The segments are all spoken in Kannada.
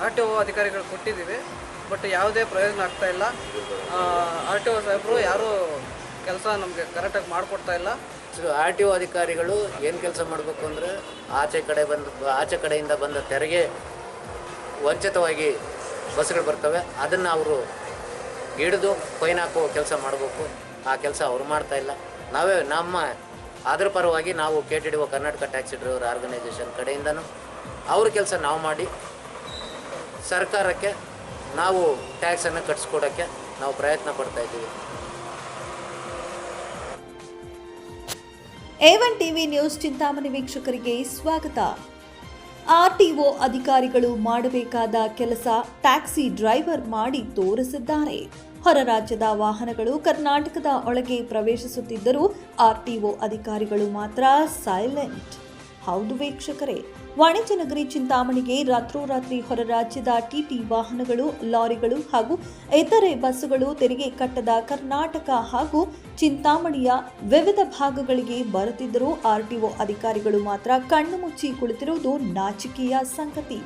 ದಾಖಲೆಗಳು ಕೊಟ್ಟಿದ್ದೀವಿ, ಬಟ್ ಯಾವುದೇ ಪ್ರಯೋಜನ ಆಗ್ತಾ ಇಲ್ಲ. ಆರ್ ಟಿ ಒ ಸಾಹೇಬರು ಯಾರೂ ಕೆಲಸ ನಮಗೆ ಕರೆಕ್ಟಾಗಿ ಮಾಡಿಕೊಡ್ತಾ ಇಲ್ಲ. ಆರ್ ಟಿ ಒ ಅಧಿಕಾರಿಗಳು ಏನು ಕೆಲಸ ಮಾಡಬೇಕು ಅಂದರೆ ಆಚೆ ಕಡೆ ಬಂದ, ಆಚೆ ಕಡೆಯಿಂದ ಬಂದ ತೆರಿಗೆ ವಂಚಿತವಾಗಿ ಬಸ್ಗಳು ಬರ್ತವೆ. ಅದನ್ನು ಅವರು ಹಿಡಿದು ಫೈನ್ ಹಾಕುವ ಕೆಲಸ ಮಾಡಬೇಕು. ಆ ಕೆಲಸ ಅವರು ಮಾಡ್ತಾ ಇಲ್ಲ. ನಾವೇ ನಮ್ಮ ಅದರ ಪರವಾಗಿ ನಾವು K T D O Karnataka taxi driver organisation ಕಡೆಯಿಂದನೂ ಅವ್ರ ಕೆಲಸ ನಾವು ಮಾಡಿ ಸರ್ಕಾರಕ್ಕೆ ನಾವು ಟ್ಯಾಕ್ಸನ್ನು ಕಟ್ಸ್ಕೊಡೋಕ್ಕೆ ನಾವು ಪ್ರಯತ್ನ ಪಡ್ತಾ ಇದ್ದೀವಿ. ಏವನ್ ಟಿವಿ ನ್ಯೂಸ್ ಚಿಂತಾಮಣಿ ವೀಕ್ಷಕರಿಗೆ ಸ್ವಾಗತ. ಆರ್ಟಿಒ ಅಧಿಕಾರಿಗಳು ಮಾಡಬೇಕಾದ ಕೆಲಸ ಟ್ಯಾಕ್ಸಿ ಡ್ರೈವರ್ ಮಾಡಿ ತೋರಿಸಿದ್ದಾರೆ. ಹೊರ ರಾಜ್ಯದ ವಾಹನಗಳು ಕರ್ನಾಟಕದ ಒಳಗೆ ಪ್ರವೇಶಿಸುತ್ತಿದ್ದರೂ ಆರ್ಟಿಒ ಅಧಿಕಾರಿಗಳು ಮಾತ್ರ ಸೈಲೆಂಟ್ ಹೌದು ವೀಕ್ಷಕರೇ. ವಾಣಿಜ್ಯ ನಗರಿ ಚಿಂತಾಮಣಿಗೆ ರಾತ್ರೋರಾತ್ರಿ ಹೊರ ರಾಜ್ಯದ ಟಿಟಿ ವಾಹನಗಳು, ಲಾರಿಗಳು ಹಾಗೂ ಇತರೆ ಬಸ್ಸುಗಳು ತೆರಿಗೆ ಕಟ್ಟದ ಕರ್ನಾಟಕ ಹಾಗೂ ಚಿಂತಾಮಣಿಯ ವಿವಿಧ ಭಾಗಗಳಿಗೆ ಬರುತ್ತಿದ್ದರೂ ಆರ್ಟಿಒ ಅಧಿಕಾರಿಗಳು ಮಾತ್ರ ಕಣ್ಣು ಮುಚ್ಚಿ ಕುಳಿತಿರುವುದು ನಾಚಿಕೆಯ ಸಂಗತಿ.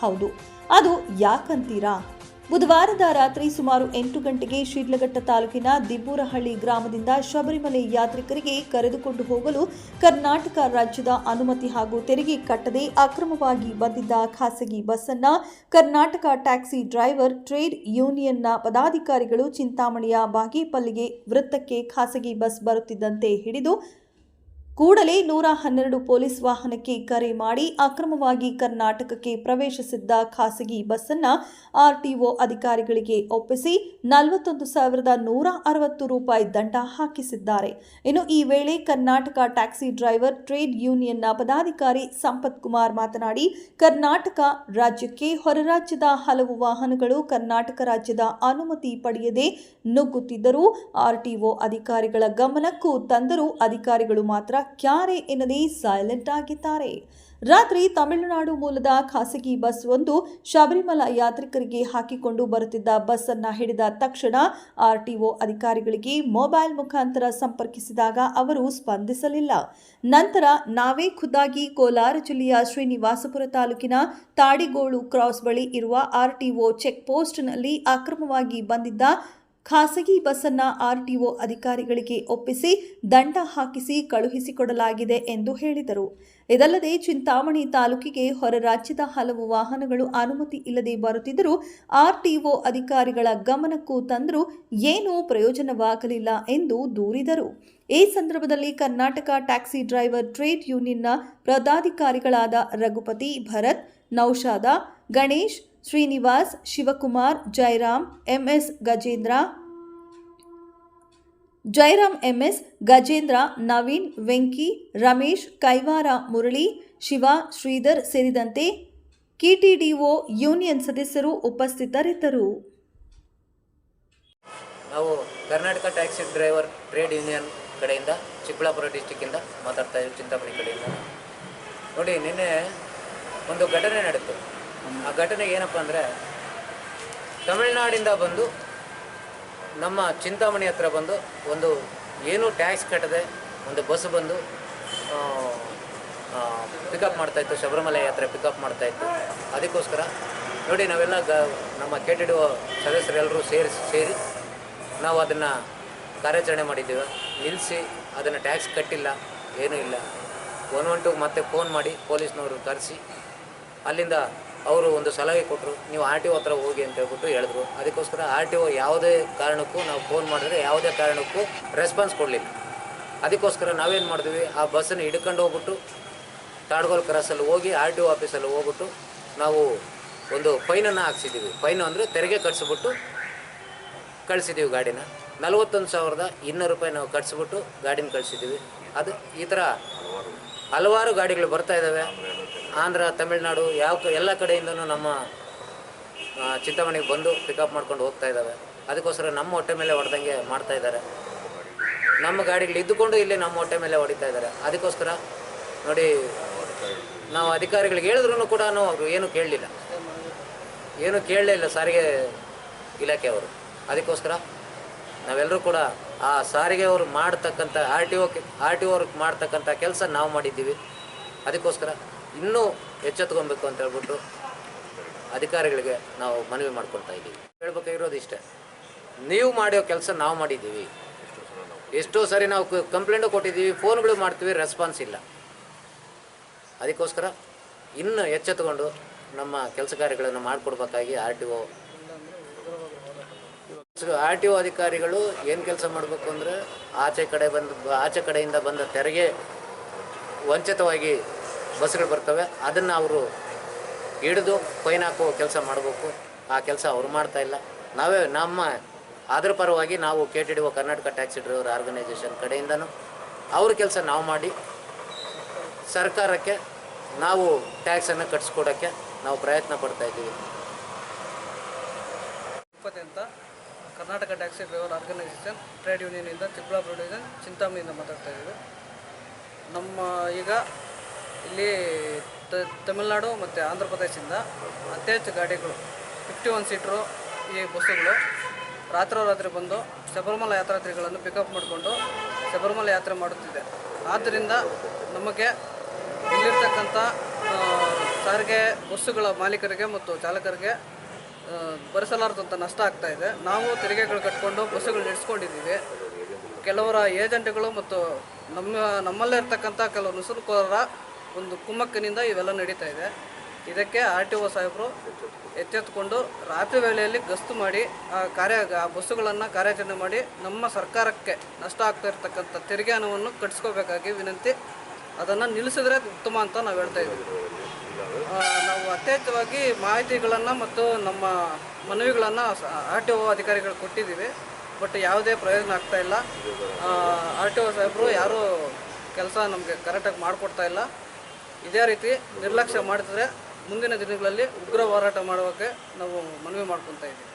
ಹೌದು. ಅದು ಯಾಕಂತೀರಾ? ಬುಧವಾರದ ರಾತ್ರಿ ಸುಮಾರು ಎಂಟು ಗಂಟೆಗೆ ಶಿಡ್ಲಘಟ್ಟ ತಾಲೂಕಿನ ದಿಬ್ಬೂರಹಳ್ಳಿ ಗ್ರಾಮದಿಂದ ಶಬರಿಮಲೆ ಯಾತ್ರಿಕರಿಗೆ ಕರೆದುಕೊಂಡು ಹೋಗಲು ಕರ್ನಾಟಕ ರಾಜ್ಯದ ಅನುಮತಿ ಹಾಗೂ ತೆರಿಗೆ ಕಟ್ಟದೆ ಅಕ್ರಮವಾಗಿ ಬಂದಿದ್ದ ಖಾಸಗಿ ಬಸ್ಸನ್ನ ಕರ್ನಾಟಕ ಟ್ಯಾಕ್ಸಿ ಡ್ರೈವರ್, ಟ್ರೇಡ್ ಯೂನಿಯನ್ನ ಪದಾಧಿಕಾರಿಗಳು ಚಿಂತಾಮಣಿಯ ಬಾಗೇಪಲ್ಲಿಗೆ ವೃತ್ತಕ್ಕೆ ಖಾಸಗಿ ಬಸ್ ಬರುತ್ತಿದ್ದಂತೆ ಹಿಡಿದು ಕೂಡಲೇ ನೂರ ಹನ್ನೆರಡು ಪೊಲೀಸ್ ವಾಹನಕ್ಕೆ ಕರೆ ಮಾಡಿ ಅಕ್ರಮವಾಗಿ ಕರ್ನಾಟಕಕ್ಕೆ ಪ್ರವೇಶಿಸಿದ್ದ ಖಾಸಗಿ ಬಸ್ಸನ್ನ ಆರ್ಟಿಒ ಅಧಿಕಾರಿಗಳಿಗೆ ಒಪ್ಪಿಸಿ ನಲವತ್ತೊಂದು ಸಾವಿರದ ನೂರ ಅರವತ್ತು ರೂಪಾಯಿ ದಂಡ ಹಾಕಿಸಿದ್ದಾರೆ. ಇನ್ನು ಈ ವೇಳೆ ಕರ್ನಾಟಕ ಟ್ಯಾಕ್ಸಿ ಡ್ರೈವರ್, ಟ್ರೇಡ್ ಯೂನಿಯನ್ನ ಪದಾಧಿಕಾರಿ ಸಂಪತ್ ಕುಮಾರ್ ಮಾತನಾಡಿ, ಕರ್ನಾಟಕ ರಾಜ್ಯಕ್ಕೆ ಹೊರ ರಾಜ್ಯದ ಹಲವು ವಾಹನಗಳು ಕರ್ನಾಟಕ ರಾಜ್ಯದ ಅನುಮತಿ ಪಡೆಯದೆ ನುಗ್ಗುತ್ತಿದ್ದರೂ ಆರ್ಟಿಒ ಅಧಿಕಾರಿಗಳ ಗಮನಕ್ಕೂ ತಂದರೂ ಅಧಿಕಾರಿಗಳು ಮಾತ್ರ ಕ್ಯಾರೆ ಎನ್ನದೇ ಸೈಲೆಂಟ್ ಆಗಿದ್ದಾರೆ. ರಾತ್ರಿ ತಮಿಳುನಾಡು ಮೂಲದ ಖಾಸಗಿ ಬಸ್ ಒಂದು ಶಬರಿಮಲ ಯಾತ್ರಿಕರಿಗೆ ಹಾಕಿಕೊಂಡು ಬರುತ್ತಿದ್ದ ಬಸ್ ಅನ್ನ ಹಿಡಿದ ತಕ್ಷಣ ಆರ್ಟಿಒ ಅಧಿಕಾರಿಗಳಿಗೆ ಮೊಬೈಲ್ ಮುಖಾಂತರ ಸಂಪರ್ಕಿಸಿದಾಗ ಅವರು ಸ್ಪಂದಿಸಲಿಲ್ಲ. ನಂತರ ನಾವೇ ಖುದ್ದಾಗಿ ಕೋಲಾರ ಜಿಲ್ಲೆಯ ಶ್ರೀನಿವಾಸಪುರ ತಾಲೂಕಿನ ತಾಡಿಗೋಳು ಕ್ರಾಸ್ ಬಳಿ ಇರುವ ಆರ್ಟಿಒ ಚೆಕ್ ಪೋಸ್ಟ್ನಲ್ಲಿ ಅಕ್ರಮವಾಗಿ ಬಂದಿದ್ದ ಖಾಸಗಿ ಬಸ್ಸನ್ನು ಆರ್ಟಿಒ ಅಧಿಕಾರಿಗಳಿಗೆ ಒಪ್ಪಿಸಿ ದಂಡ ಹಾಕಿಸಿ ಕಳುಹಿಸಿಕೊಡಲಾಗಿದೆ ಎಂದು ಹೇಳಿದರು. ಇದಲ್ಲದೆ ಚಿಂತಾಮಣಿ ತಾಲೂಕಿಗೆ ಹೊರ ರಾಜ್ಯದ ಹಲವು ವಾಹನಗಳು ಅನುಮತಿ ಇಲ್ಲದೆ ಬರುತ್ತಿದ್ದರೂ ಆರ್ಟಿಒ ಅಧಿಕಾರಿಗಳ ಗಮನಕ್ಕೂ ತಂದರೂ ಏನೂ ಪ್ರಯೋಜನವಾಗಲಿಲ್ಲ ಎಂದು ದೂರಿದರು. ಈ ಸಂದರ್ಭದಲ್ಲಿ ಕರ್ನಾಟಕ ಟ್ಯಾಕ್ಸಿ ಡ್ರೈವರ್ ಟ್ರೇಡ್ ಯೂನಿಯನ್ನ ಪದಾಧಿಕಾರಿಗಳಾದ ರಘುಪತಿ ಭರತ್, ನೌಶಾದ, ಗಣೇಶ್ ಶ್ರೀನಿವಾಸ್, ಶಿವಕುಮಾರ್ ಜಯರಾಮ್ ಎಂಎಸ್ ಗಜೇಂದ್ರ ಜಯರಾಮ್ ಎಂಎಸ್ ಗಜೇಂದ್ರ, ನವೀನ್, ವೆಂಕಿ, ರಮೇಶ್, ಕೈವಾರ ಮುರಳಿ, ಶಿವ, ಶ್ರೀಧರ್ ಸೇರಿದಂತೆ ಕೆಟಿಡಿಒ ಯೂನಿಯನ್ ಸದಸ್ಯರು ಉಪಸ್ಥಿತರಿದ್ದರು. ನಾವು Karnataka taxi driver trade union ಕಡೆಯಿಂದ ಚಿಕ್ಕಬಳ್ಳಾಪುರ ಡಿಸ್ಟಿಕ್ಕಿಂದ ಮಾತಾಡ್ತಾ ಇದ್ದೀವಿ, ಚಿಂತಾಮಣಿ ಕಡೆಯಿಂದ. ನೋಡಿ, ನಿನ್ನೆ ಒಂದು ಘಟನೆ ನಡೆಯಿತು ಆ ಘಟನೆ ಏನಪ್ಪ ಅಂದರೆ, ತಮಿಳ್ನಾಡಿಂದ ಬಂದು ನಮ್ಮ ಚಿಂತಾಮಣಿ ಹತ್ರ ಬಂದು ಒಂದು ಏನೂ ಟ್ಯಾಕ್ಸ್ ಕಟ್ಟದೆ, ಒಂದು ಬಸ್ ಬಂದು ಪಿಕಪ್ ಮಾಡ್ತಾಯಿತ್ತು ಶಬರಿಮಲೆ ಯಾತ್ರೆ ಪಿಕಪ್ ಮಾಡ್ತಾಯಿತ್ತು ಅದಕ್ಕೋಸ್ಕರ ನೋಡಿ ನಾವೆಲ್ಲ ಗ, ನಮ್ಮ ಕೆಟ್ಟಿಡುವ ಸದಸ್ಯರೆಲ್ಲರೂ ಸೇರಿ ಸೇರಿ ನಾವು ಅದನ್ನು ಕಾರ್ಯಾಚರಣೆ ಮಾಡಿದ್ದೀವಿ. ನಿಲ್ಲಿಸಿ, ಅದನ್ನು ಟ್ಯಾಕ್ಸ್ ಕಟ್ಟಿಲ್ಲ, ಏನೂ ಇಲ್ಲ. ಒನ್ ಒನ್ ಟು ಮತ್ತೆ ಫೋನ್ ಮಾಡಿ, ಪೊಲೀಸ್ನವರು ಕರೆಸಿ, ಅಲ್ಲಿಂದ ಅವರು ಒಂದು ಸಲಹೆ ಕೊಟ್ಟರು ನೀವು ಆರ್ ಟಿ ಒ ಹತ್ರ ಹೋಗಿ ಅಂತ ಹೇಳ್ಬಿಟ್ಟು ಹೇಳಿದ್ರು. ಅದಕ್ಕೋಸ್ಕರ ಆರ್ ಟಿ ಒ ಯಾವುದೇ ಕಾರಣಕ್ಕೂ ನಾವು ಫೋನ್ ಮಾಡಿದ್ರೆ ಯಾವುದೇ ಕಾರಣಕ್ಕೂ ರೆಸ್ಪಾನ್ಸ್ ಕೊಡಲಿಲ್ಲ. ಅದಕ್ಕೋಸ್ಕರ ನಾವೇನು ಮಾಡಿದ್ವಿ ಆ ಬಸ್ಸನ್ನು ಹಿಡ್ಕೊಂಡು ಹೋಗ್ಬಿಟ್ಟು ತಾಡ್ಗೋಲ್ ಕ್ರಾಸಲ್ಲಿ ಹೋಗಿ ಆರ್ ಟಿ ಒ ಆಫೀಸಲ್ಲಿ ಹೋಗ್ಬಿಟ್ಟು ನಾವು ಒಂದು ಫೈನನ್ನು ಹಾಕ್ಸಿದ್ದೀವಿ. ಫೈನು ಅಂದರೆ ತೆರಿಗೆ ಕಟ್ಸಿಬಿಟ್ಟು ಕಳಿಸಿದ್ದೀವಿ ಗಾಡಿನ. ನಲವತ್ತೊಂದು ಸಾವಿರದ ಇನ್ನೂರು ರೂಪಾಯಿ ನಾವು ಕಟ್ಸಿಬಿಟ್ಟು ಗಾಡಿನ ಕಳಿಸಿದ್ದೀವಿ. ಅದು ಈ ಥರ ಹಲವಾರು ಗಾಡಿಗಳು ಬರ್ತಾ ಇದ್ದಾವೆ. ಆಂಧ್ರ, ತಮಿಳುನಾಡು ಯಾವ ಎಲ್ಲ ಕಡೆಯಿಂದನೂ ನಮ್ಮ ಚಿಂತಾಮಣಿಗೆ ಬಂದು ಪಿಕಪ್ ಮಾಡ್ಕೊಂಡು ಹೋಗ್ತಾ ಇದ್ದಾವೆ ಅದಕ್ಕೋಸ್ಕರ ನಮ್ಮ ಹೊಟ್ಟೆ ಮೇಲೆ ಹೊಡೆದಂಗೆ ಮಾಡ್ತಾ ಇದ್ದಾರೆ. ನಮ್ಮ ಗಾಡಿಗಳು ಇದ್ದುಕೊಂಡು ಇಲ್ಲಿ ನಮ್ಮ ಹೊಟ್ಟೆ ಮೇಲೆ ಹೊಡಿತಾ ಇದ್ದಾರೆ. ಅದಕ್ಕೋಸ್ಕರ ನೋಡಿ, ನಾವು ಅಧಿಕಾರಿಗಳಿಗೆ ಹೇಳಿದ್ರು ಕೂಡ ಅವರು ಏನೂ ಕೇಳಲಿಲ್ಲ. ಏನೂ ಕೇಳಲೇ ಇಲ್ಲ ಸಾರಿಗೆ ಇಲಾಖೆಯವರು ಅದಕ್ಕೋಸ್ಕರ ನಾವೆಲ್ಲರೂ ಕೂಡ ಆ ಸಾರಿಗೆ ಅವರು ಮಾಡ್ತಕ್ಕಂಥ R T O R T ಅವ್ರಿಗೆ ಮಾಡ್ತಕ್ಕಂಥ ಕೆಲಸ ನಾವು ಮಾಡಿದ್ದೀವಿ. ಅದಕ್ಕೋಸ್ಕರ ಇನ್ನೂ ಎಚ್ಚೆತ್ಕೊಬೇಕು ಅಂತ ಹೇಳ್ಬಿಟ್ಟು ಅಧಿಕಾರಿಗಳಿಗೆ ನಾವು ಮನವಿ ಮಾಡ್ಕೊಳ್ತಾ ಇದ್ದೀವಿ. ಹೇಳ್ಬೇಕಾಗಿರೋದು ಇಷ್ಟೇ. ನೀವು ಮಾಡಿರೋ ಕೆಲಸ ನಾವು ಮಾಡಿದ್ದೀವಿ. ಎಷ್ಟೋ ಸರಿ ನಾವು ಕಂಪ್ಲೇಂಟು ಕೊಟ್ಟಿದ್ದೀವಿ ಫೋನ್ಗಳು ಮಾಡ್ತೀವಿ ರೆಸ್ಪಾನ್ಸ್ ಇಲ್ಲ. ಅದಕ್ಕೋಸ್ಕರ ಇನ್ನು ಎಚ್ಚೆತ್ಕೊಂಡು ನಮ್ಮ ಕೆಲಸ ಕಾರ್ಯಗಳನ್ನು ಮಾಡಿಕೊಡ್ಬೇಕಾಗಿ R T O R T O ಅಧಿಕಾರಿಗಳು ಏನು ಕೆಲಸ ಮಾಡಬೇಕು ಅಂದರೆ ಆಚೆ ಕಡೆ ಬಂದು, ಆಚೆ ಕಡೆಯಿಂದ ಬಂದ ತೆರಿಗೆ ವಂಚಿತವಾಗಿ ಬಸ್ಗಳು ಬರ್ತವೆ. ಅದನ್ನು ಅವರು ಹಿಡಿದು ಫೈನ್ ಹಾಕುವ ಕೆಲಸ ಮಾಡಬೇಕು. ಆ ಕೆಲಸ ಅವರು ಮಾಡ್ತಾ ಇಲ್ಲ. ನಾವೇ ನಮ್ಮ ಅದರ ಪರವಾಗಿ ನಾವು K T D O Karnataka taxi driver organisation ಕಡೆಯಿಂದನೂ ಅವ್ರ ಕೆಲಸ ನಾವು ಮಾಡಿ, ಸರ್ಕಾರಕ್ಕೆ ನಾವು ಟ್ಯಾಕ್ಸನ್ನು ಕಟ್ಸ್ಕೊಡೋಕ್ಕೆ ನಾವು ಪ್ರಯತ್ನ ಪಡ್ತಾ ಇದ್ದೀವಿ. ಅಂತ Karnataka taxi driver organisation trade ಯೂನಿಯನಿಂದ Chikkaballapura division ಚಿಂತಾಮಣಿಯಿಂದ ಮಾತಾಡ್ತಾ ಇದ್ದೀವಿ. ನಮ್ಮ ಈಗ ಇಲ್ಲಿ ತಮಿಳುನಾಡು ಮತ್ತು ಆಂಧ್ರ ಪ್ರದೇಶದಿಂದ ಅತಿ ಹೆಚ್ಚು ಗಾಡಿಗಳು ಫಿಫ್ಟಿ ಒನ್ ಸೀಟ್ರು ಈ ಬಸ್ಸುಗಳು. ರಾತ್ರೋರಾತ್ರಿ ಬಂದು ಶಬರಿಮಲ ಯಾತ್ರಾರ್ಥಿಗಳನ್ನು ಪಿಕಪ್ ಮಾಡಿಕೊಂಡು ಶಬರಿಮಲ ಯಾತ್ರೆ ಮಾಡುತ್ತಿದೆ. ಆದ್ದರಿಂದ ನಮಗೆ ಇಲ್ಲಿರ್ತಕ್ಕಂಥ ಸಾರಿಗೆ ಬಸ್ಸುಗಳ ಮಾಲೀಕರಿಗೆ ಮತ್ತು ಚಾಲಕರಿಗೆ ಭರಿಸಲಾರದಂಥ ನಷ್ಟ ಆಗ್ತಾ ಇದೆ. ನಾವು ತೆರಿಗೆಗಳು ಕಟ್ಕೊಂಡು ಬಸ್ಸುಗಳು ನಡೆಸ್ಕೊಂಡಿದ್ದೀವಿ ಕೆಲವರ ಏಜೆಂಟ್ಗಳು ಮತ್ತು ನಮ್ಮ, ನಮ್ಮಲ್ಲೇ ಇರ್ತಕ್ಕಂಥ ಕೆಲವು ನುಸುಳುಕೋರರ ಒಂದು ಕುಮ್ಮಕ್ಕಿನಿಂದ ಇವೆಲ್ಲ ನಡೀತಾ ಇದೆ. ಇದಕ್ಕೆ ಆರ್ ಟಿ ಒ ಸಾಹೇಬರು ಎಚ್ಚೆತ್ತುಕೊಂಡು ರಾತ್ರಿ ವೇಳೆಯಲ್ಲಿ ಗಸ್ತು ಮಾಡಿ, ಆ ಕಾರ್ಯ, ಆ ಬಸ್ಸುಗಳನ್ನು ಕಾರ್ಯಾಚರಣೆ ಮಾಡಿ ನಮ್ಮ ಸರ್ಕಾರಕ್ಕೆ ನಷ್ಟ ಆಗ್ತಾ ಇರ್ತಕ್ಕಂಥ ತೆರಿಗೆ ಹಣವನ್ನು ಕಟ್ಸ್ಕೋಬೇಕಾಗಿ ವಿನಂತಿ. ಅದನ್ನು ನಿಲ್ಲಿಸಿದ್ರೆ ಉತ್ತಮ ಅಂತ ನಾವು ಹೇಳ್ತಾ ಇದ್ದೀವಿ. ನಾವು ಅತ್ಯಂತವಾಗಿ ಮಾಹಿತಿಗಳನ್ನು ಮತ್ತು ನಮ್ಮ ಮನವಿಗಳನ್ನು ಆರ್ ಟಿ ಒ ಅಧಿಕಾರಿಗಳು ಕೊಟ್ಟಿದ್ದೀವಿ. ಬಟ್ ಯಾವುದೇ ಪ್ರಯೋಜನ ಆಗ್ತಾ ಇಲ್ಲ. ಆರ್ ಟಿ ಒ ಸಾಹೇಬರು ಯಾರೂ ಕೆಲಸ ನಮಗೆ ಕರೆಕ್ಟಾಗಿ ಮಾಡಿಕೊಡ್ತಾ ಇಲ್ಲ. ಇದೇ ರೀತಿ ನಿರ್ಲಕ್ಷ್ಯ ಮಾಡಿದ್ರೆ ಮುಂದಿನ ದಿನಗಳಲ್ಲಿ ಉಗ್ರ ಹೋರಾಟ ಮಾಡೋಕ್ಕೆ ನಾವು ಮನವಿ ಮಾಡ್ಕೊತಾ ಇದ್ದೀವಿ.